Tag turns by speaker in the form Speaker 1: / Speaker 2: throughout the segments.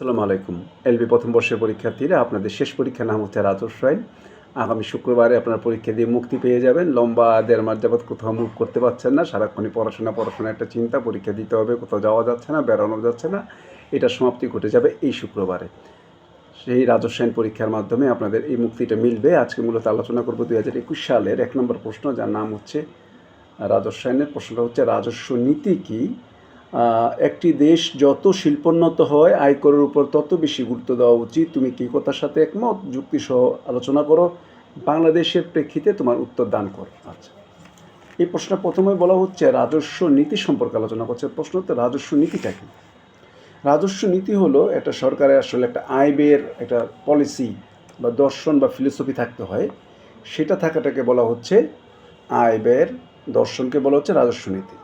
Speaker 1: আসসালামু আলাইকুম। এলবি প্রথম বর্ষের পরীক্ষার্থীরা আপনাদের শেষ পরীক্ষার নাম হচ্ছে রাজস্ব আইন আগামী শুক্রবারে আপনার পরীক্ষা দিয়ে মুক্তি পেয়ে যাবেন। লম্বা দেড় মাস যাবৎ কোথাও মুভ করতে পারছেন না। সারাক্ষণই পড়াশোনা পড়াশোনা একটা চিন্তা, পরীক্ষা দিতে হবে, কোথাও যাওয়া যাচ্ছে না, বেড়ানো যাচ্ছে না। এটা সমাপ্তি ঘটে যাবে এই শুক্রবারে। সেই রাজস্ব আইন পরীক্ষার মাধ্যমে আপনাদের এই মুক্তিটা মিলবে। আজকে মূলত আলোচনা করব দুই হাজার একুশ সালের এক নম্বর প্রশ্ন, যার নাম হচ্ছে রাজস্ব আইনের প্রশ্নটা হচ্ছে, রাজস্ব নীতি কী? একটি দেশ যত শিল্পোন্নত হয় আয়করের উপর তত বেশি গুরুত্ব দেওয়া উচিত। তুমি কি কথার সাথে একমত? যুক্তি সহ আলোচনা করো। বাংলাদেশের প্রেক্ষিতে তোমার উত্তর দান করো। আচ্ছা। এই প্রশ্নটা প্রথমে বলা হচ্ছে রাজস্ব নীতি সম্পর্কে আলোচনা করছে। প্রশ্ন হচ্ছে রাজস্ব নীতিটা কি? রাজস্ব নীতি হলো একটা সরকারের আসলে একটা আয় ব্যয়ের একটা পলিসি বা দর্শন বা ফিলোসফি থাকতে হয়। সেটা থাকাটাকে বলা হচ্ছে আয় ব্যয়ের দর্শনকে বলা হচ্ছে রাজস্ব নীতি এবং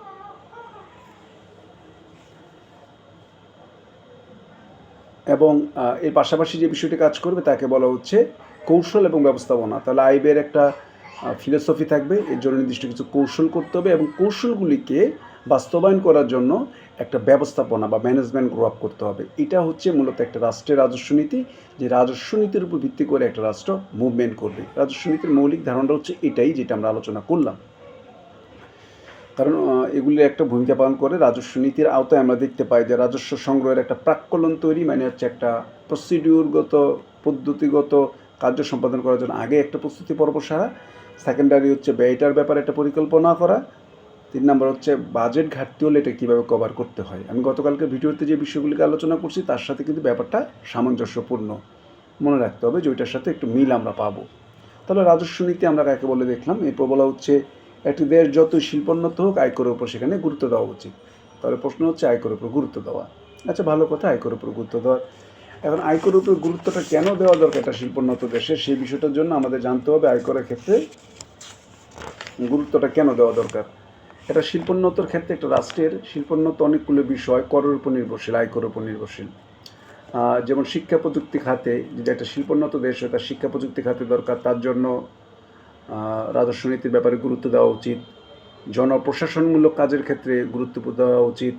Speaker 1: আহ, এর পাশাপাশি যে বিষয়টি কাজ করবে তাকে বলা হচ্ছে কৌশল এবং ব্যবস্থাপনা। তাহলে আইবের একটা ফিলোসফি থাকবে, এর জন্য নির্দিষ্ট কিছু কৌশল করতে হবে এবং কৌশলগুলিকে বাস্তবায়ন করার জন্য একটা ব্যবস্থাপনা বা ম্যানেজমেন্ট গ্রো আপ করতে হবে। এটা হচ্ছে মূলত একটা রাষ্ট্রের রাজস্ব নীতি, যে রাজস্ব নীতির উপর ভিত্তি করে একটা রাষ্ট্র মুভমেন্ট করবে। রাজস্ব নীতির মৌলিক ধারণা হচ্ছে এটাই যেটা আমরা আলোচনা করলাম। কারণ এগুলি একটা ভূমিকা পালন করে। রাজস্ব নীতির আওতায় আমরা দেখতে পাই যে রাজস্ব সংগ্রহের একটা প্রাক্কলন তৈরি মানে হচ্ছে একটা প্রসিডিউরগত পদ্ধতিগত কার্য সম্পাদন করার জন্য আগে একটা প্রস্তুতি পর্ব সারা। সেকেন্ডারি হচ্ছে ব্যয়টার ব্যাপারে একটা পরিকল্পনা করা। তিন নম্বর হচ্ছে বাজেট ঘাটতি হলে এটা কীভাবে কভার করতে হয়। আমি গতকালকে ভিডিওতে যে বিষয়গুলিকে আলোচনা করছি, তার সাথে কিন্তু ব্যাপারটা সামঞ্জস্যপূর্ণ। মনে রাখতে হবে যে ওইটার সাথে একটু মিল আমরা পাবো। তাহলে রাজস্ব নীতি আমরা কাকে বলে দেখলাম? এরপর বলা হচ্ছে একটি দেশ যত শিল্পোন্নত হোক, আয়করের উপর সেখানে গুরুত্ব দেওয়া উচিত। তাহলে প্রশ্ন হচ্ছে আয়করের উপর গুরুত্ব দেওয়া। আচ্ছা ভালো কথা, আয়করের উপর গুরুত্ব দেওয়া। এখন আয়করের উপর গুরুত্বটা কেন দেওয়া দরকার একটা শিল্পোন্নত দেশে? সেই বিষয়টার জন্য আমাদের জানতে হবে আয়করের ক্ষেত্রে গুরুত্বটা কেন দেওয়া দরকার। এটা শিল্পোন্নতর ক্ষেত্রে একটা রাষ্ট্রের শিল্পোন্নত অনেকগুলো বিষয়, করের উপর নির্ভরশীল, আয়করের উপর নির্ভরশীল। যেমন শিক্ষা প্রযুক্তি খাতে যদি একটা শিল্পোন্নত দেশ হয়, তার শিক্ষা প্রযুক্তি খাতে দরকার, তার জন্য রাজস্ব নীতির ব্যাপারে গুরুত্ব দেওয়া উচিত, জনপ্রশাসনমূলক কাজের ক্ষেত্রে গুরুত্ব দেওয়া উচিত,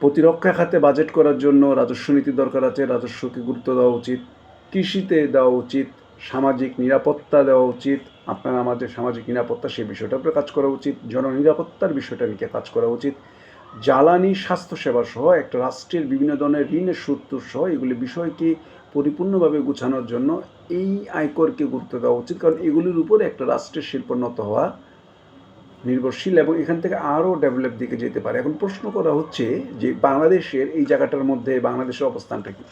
Speaker 1: প্রতিরক্ষা খাতে বাজেট করার জন্য রাজস্ব নীতির দরকার আছে, রাজস্বকে গুরুত্ব দেওয়া উচিত, কৃষিতে দেওয়া উচিত, সামাজিক নিরাপত্তা দেওয়া উচিত, আপনার আমাদের সামাজিক নিরাপত্তা সেই বিষয়টার উপরে কাজ করা উচিত, জননিরাপত্তার বিষয়টা নিয়ে কাজ করা উচিত, জ্বালানি স্বাস্থ্যসেবা সহ একটা রাষ্ট্রের বিভিন্ন ধরনের ঋণের সূত্র সহ এগুলি বিষয়কে পরিপূর্ণভাবে গুছানোর জন্য এই আয়করকে গুরুত্ব দেওয়া উচিত, কারণ এগুলির উপরে একটা রাষ্ট্রের শিল্পোন্নত হওয়া নির্ভরশীল এবং এখান থেকে আরও ডেভেলপ দিকে যেতে পারে। এখন প্রশ্ন করা হচ্ছে যে বাংলাদেশের এই জায়গাটার মধ্যে বাংলাদেশের অবস্থানটা কি?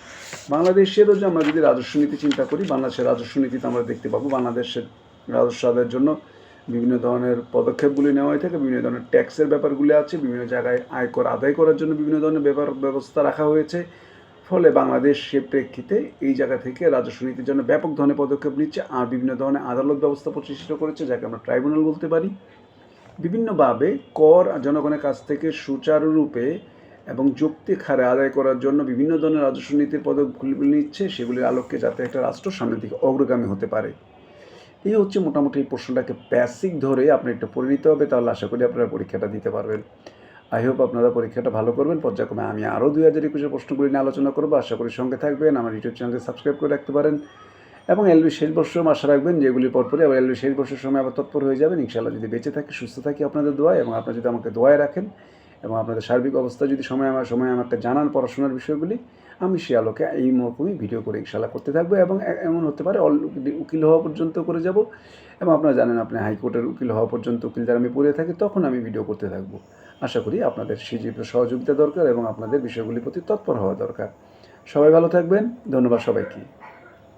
Speaker 1: বাংলাদেশেরও যে আমরা যদি রাজস্ব নীতি চিন্তা করি, বাংলাদেশের রাজস্ব নীতিতে আমরা দেখতে পাবো বাংলাদেশের রাজস্ব আদায়ের জন্য বিভিন্ন ধরনের পদক্ষেপগুলি নেওয়া হয়ে থাকে, বিভিন্ন ধরনের ট্যাক্সের ব্যাপারগুলি আছে, বিভিন্ন জায়গায় আয়কর আদায় করার জন্য বিভিন্ন ধরনের ব্যাপার ব্যবস্থা রাখা হয়েছে। ফলে বাংলাদেশ সে প্রেক্ষিতে এই জায়গা থেকে রাজস্ব নীতির জন্য ব্যাপক ধরনের পদক্ষেপ নিচ্ছে আর বিভিন্ন ধরনের আদালত ব্যবস্থা প্রতিষ্ঠিত করেছে, যাকে আমরা ট্রাইব্যুনাল বলতে পারি। বিভিন্নভাবে কর জনগণের কাছ থেকে সুচারুরূপে এবং যৌক্তিক হারে আদায় করার জন্য বিভিন্ন ধরনের রাজস্ব নীতির পদক্ষেপগুলি নিচ্ছে, সেগুলির আলোকে যাতে একটা রাষ্ট্র সামনের দিকে অগ্রগামী হতে পারে। এই হচ্ছে মোটামুটি এই প্রশ্নটাকে প্যাসিক ধরে আপনি একটু পড়ে নিতে হবে, তাহলে আশা করি আপনারা পরীক্ষাটা দিতে পারবেন। আই হোপ আপনারা পরীক্ষাটা ভালো করবেন। পর্যায়ক্রমে আমি আরও দুই হাজার একুশে প্রশ্নগুলি নিয়ে আলোচনা করব। আশা করি সঙ্গে থাকবেন। আমার ইউটিউব চ্যানেলকে সাবস্ক্রাইব করে রাখতে পারেন। এবং এলবি শেষ বর্ষম আশা রাখবেন যেগুলি পরপরে আবার এলবি শেষ বর্ষের সময় আবার তৎপর হয়ে যাবেন। ইনশাআল্লাহ যদি বেঁচে থাকি, সুস্থ থাকি আপনাদের দোয়া এবং আপনারা যদি আমাকে দোয়ায় রাখেন এবং আপনাদের সার্বিক অবস্থা যদি সময় আমার সময় আমাকে জানান পড়াশোনার বিষয়গুলি, আমি সে আলোকে এই মরকমই ভিডিও করে ইনশাল্লাহ করতে থাকব এবং এমন হতে পারে অল উকিল হওয়া পর্যন্ত করে যাব। এবং আপনারা জানেন আপনি হাইকোর্টের উকিল হওয়া পর্যন্ত উকিল দ্বারা আমি পড়ে থাকি, তখন আমি ভিডিও করতে থাকব। আশা করি আপনাদের সেই সহযোগিতা দরকার এবং আপনাদের বিষয়গুলির প্রতি তৎপর হওয়া দরকার। সবাই ভালো থাকবেন। ধন্যবাদ সবাইকে।